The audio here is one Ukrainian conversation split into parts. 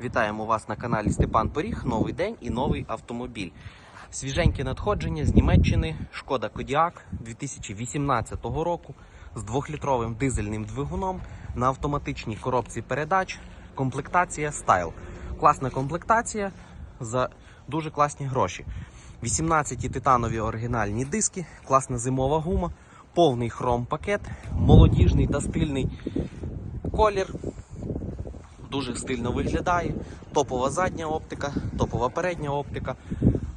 Вітаємо вас на каналі Степан Поріг. Новий день і новий автомобіль. Свіженьке надходження з Німеччини Шкода Кодіак 2018 року з двохлітровим дизельним двигуном на автоматичній коробці передач. Комплектація Style. Класна комплектація за дуже класні гроші. 18 титанові оригінальні диски, класна зимова гума, повний хром пакет, молодіжний та стильний колір. Дуже стильно виглядає. Топова задня оптика, топова передня оптика,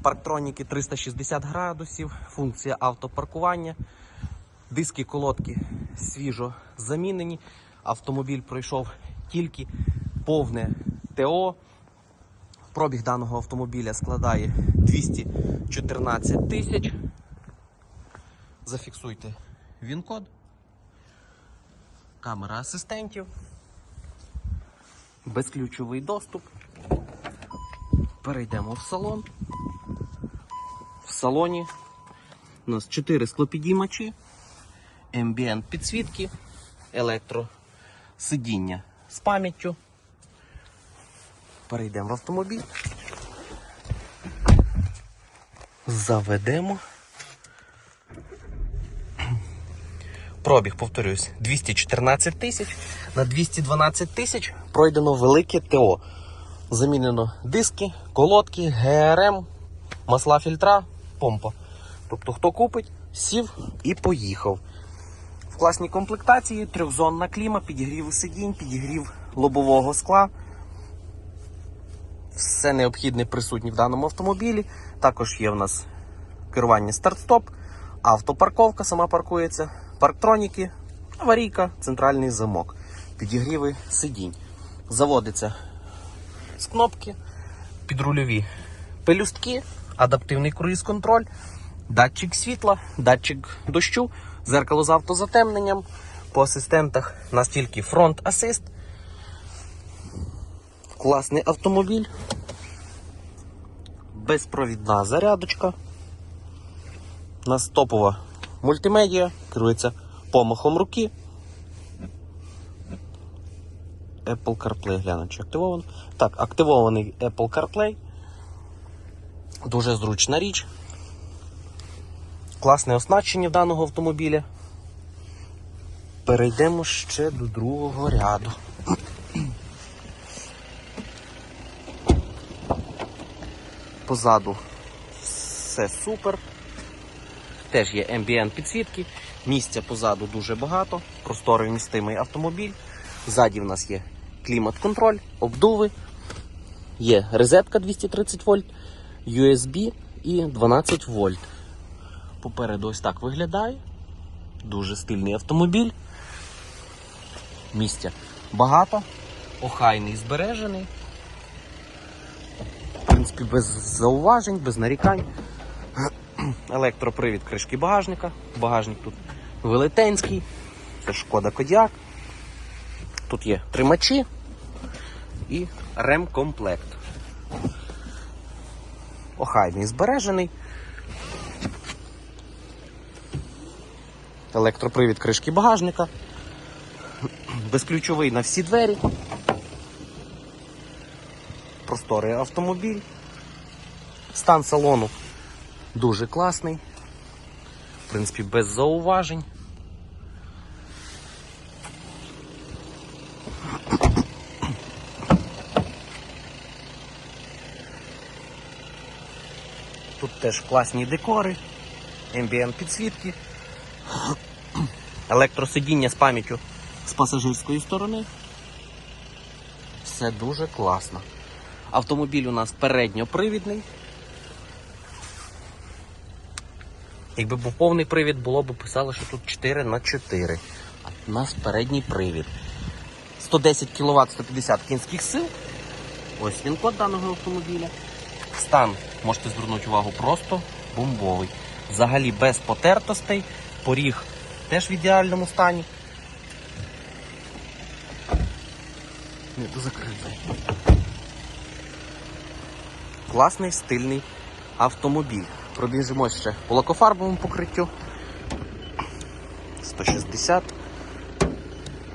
парктроніки 360 градусів, функція автопаркування, диски колодки свіжо замінені. Автомобіль пройшов тільки повне ТО. Пробіг даного автомобіля складає 214 тисяч. Зафіксуйте він-код, камера асистентів безключовий доступ. Перейдемо в салон. В салоні у нас 4 склопідіймачі, ambient підсвітки, електросидіння з пам'яттю. Перейдемо в автомобіль. Заведемо. Пробіг, повторюсь, 214 тисяч. На 212 тисяч пройдено велике ТО. Замінено диски, колодки, ГРМ, масла фільтра, помпа. Тобто, хто купить, сів і поїхав. В класній комплектації трьохзонна кліма, підігрів сидінь, підігрів лобового скла. Все необхідне присутнє в даному автомобілі. Також є в нас керування старт-стоп, автопарковка сама паркується, парктроніки, аварійка, центральний замок, підігріви сидінь. Заводиться з кнопки, підрульові пелюстки, адаптивний круїз-контроль, датчик світла, датчик дощу, зеркало з автозатемненням. По асистентах у нас тільки фронт асист. Класний автомобіль. Безпровідна зарядочка. У нас топова мультимедіа, керується помахом руки. Apple CarPlay, гляну, чи активовано. Так, активований Apple CarPlay. Дуже зручна річ. Класне оснащення в даного автомобіля. Перейдемо ще до другого ряду. Позаду все супер. Теж є ambient підсвітки. Місця позаду дуже багато. Просторий вмістимий автомобіль. Ззаді в нас є клімат-контроль, обдуви. Є розетка 230 вольт, USB і 12 вольт. Попереду ось так виглядає. Дуже стильний автомобіль. Місця багато, охайний збережений. В принципі, без зауважень, без нарікань. Електропривід кришки багажника. Багажник тут велетенський. Це шкода Кодіак. Тут є тримачі і ремкомплект. Охайний збережений. Електропривід кришки багажника. Безключовий на всі двері. Просторий автомобіль. Стан салону дуже класний. В принципі, без зауважень. Тут теж класні декори, ambient підсвітки, електросидіння з пам'яттю з пасажирської сторони. Все дуже класно. Автомобіль у нас передньопривідний. Якби був повний привід, було б писало, що тут 4 на 4. А у нас передній привід. 110 кВт 150 кінських сил. Ось він код даного автомобіля. Стан, можете звернути увагу, просто бомбовий. Взагалі без потертостей. Поріг теж в ідеальному стані. Не то закритий. Класний стильний автомобіль. Пробіжимо ще по лакофарбовому покриттю. 160.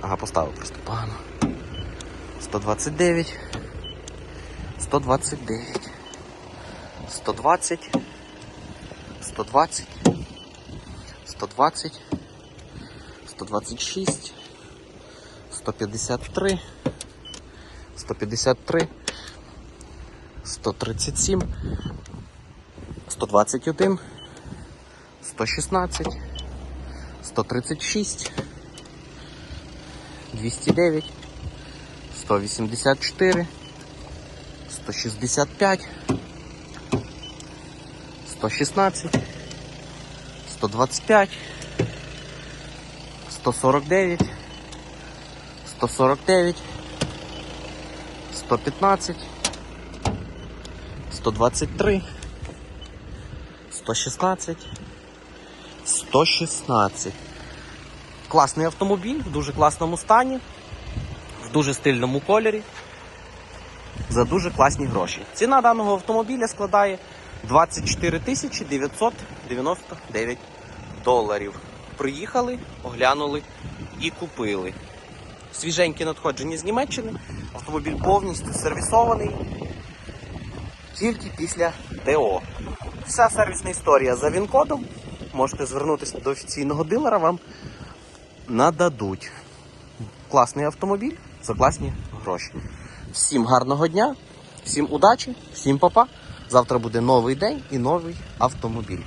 Ага, поставив просто погано. 129. 129, 120, 120, 120, 126, 153, 153, 137, 121, 116, 136, 209, 184, 165, 116, 125, 149, 149, 115, 123, 116, 116. Класний автомобіль в дуже класному стані, в дуже стильному кольорі, за дуже класні гроші. Ціна даного автомобіля складає 24 тисячі 999 доларів. Приїхали, оглянули і купили. Свіженькі надходження з Німеччини. Автомобіль повністю сервісований. Тільки після ТО. Вся сервісна історія за він-кодом. Можете звернутися до офіційного дилера, вам нададуть. Класний автомобіль за класні гроші. Всім гарного дня, всім удачі, всім папа. Завтра буде новий день і новий автомобіль.